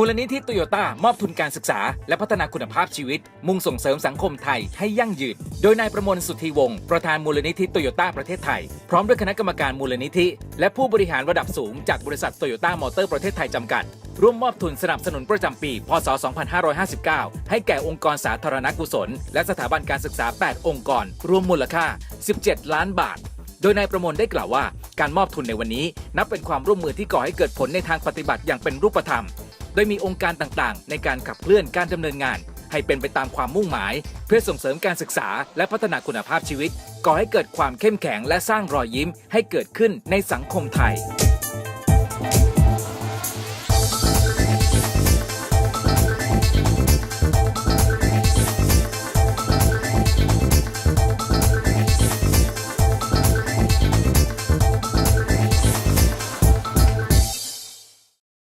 มูลนิธิโตโยต้ามอบทุนการศึกษา และพัฒนาคุณภาพชีวิต มุ่งส่งเสริมสังคมไทยให้ยั่งยืน โดยนายประมวลสุธีวงศ์ประธานมูลนิธิโตโยต้าประเทศไทย พร้อมด้วยคณะกรรมการมูลนิธิ และผู้บริหารระดับสูงจากบริษัทโตโยต้ามอเตอร์ประเทศไทยจำกัด ร่วมมอบทุนสนับสนุนประจำปี พศ 2559 ให้แก่องค์กรสาธารณกุศล และสถาบันการศึกษา 8 องค์กร รวมมูลค่า 17 ล้านบาทโดยนายประมวลได้กล่าวว่า การมอบทุนในวันนี้ นับเป็นความร่วมมือที่ก่อให้เกิดผลในทางปฏิบัติอย่างเป็นรูปธรรม ดยมีองค์การต่างๆ ในการขับเคลื่อนการดำเนินงาน ให้เป็นไปตามความมุ่งหมาย เพื่อส่งเสริมการศึกษา และพัฒนาคุณภาพชีวิต ก่อให้เกิดความเข้มแข็งและสร้างรอยยิ้มให้เกิดขึ้นในสังคมไทย